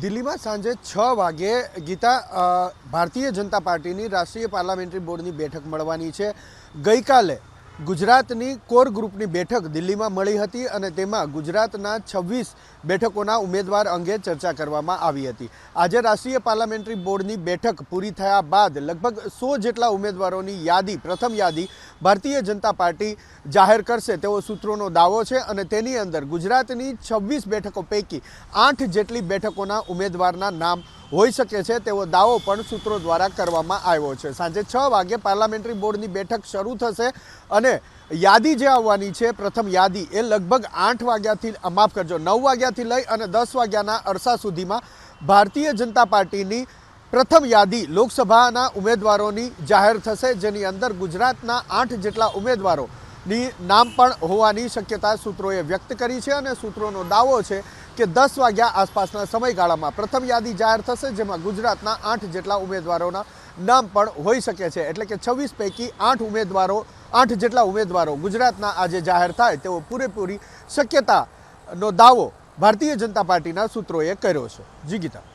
દિલ્હીમાં સાંજે છ વાગે ગીતા ભારતીય જનતા પાર્ટીની રાષ્ટ્રીય પાર્લામેન્ટરી બોર્ડની બેઠક મળવાની છે. ગઈકાલે ગુજરાતની કોર ગ્રુપની બેઠક દિલ્હીમાં મળી હતી અને તેમાં ગુજરાતના છવ્વીસ બેઠકોના ઉમેદવાર અંગે ચર્ચા કરવામાં આવી હતી. આજે રાષ્ટ્રીય પાર્લામેન્ટરી બોર્ડની બેઠક પૂરી થયા બાદ લગભગ સો જેટલા ઉમેદવારોની યાદી, પ્રથમ યાદી ભારતીય જનતા પાર્ટી જાહેર કરશે. તેવો સૂત્રોનો દાવો છે અને તેની અંદર ગુજરાતની છવ્વીસ બેઠકો પૈકી આઠ જેટલી બેઠકોના ઉમેદવારના નામ હોઈ શકે છે. તેવો દાવો પણ સૂત્રો દ્વારા કરવામાં આવ્યો છે. સાંજે છ વાગે પાર્લામેન્ટરી બોર્ડની બેઠક શરૂ થશે અને યાદી જે આવવાની છે, પ્રથમ યાદી એ લગભગ આઠ વાગ્યાથી માફ કરજો, નવ વાગ્યાથી લઈ અને દસ વાગ્યાના અરસા સુધીમાં ભારતીય જનતા પાર્ટીની પ્રથમ યાદી લોકસભાના ઉમેદવારોની જાહેર થશે, જેની અંદર ગુજરાતના આઠ જેટલા ઉમેદવારોની નામ પણ હોવાની શક્યતા સૂત્રોએ વ્યક્ત કરી છે અને સૂત્રોનો દાવો છે કે દસ વાગ્યા આસપાસના સમયગાળામાં પ્રથમ યાદી જાહેર થશે, જેમાં ગુજરાતના આઠ જેટલા ઉમેદવારોના નામ પણ હોઈ શકે છે. એટલે કે છવ્વીસ પૈકી આઠ ઉમેદવારો, આઠ જેટલા ઉમેદવારો ગુજરાતના આજે જાહેર થાય તેવો પૂરેપૂરી શક્યતાનો દાવો ભારતીય જનતા પાર્ટીના સૂત્રોએ કર્યો છે. જી ગીતા.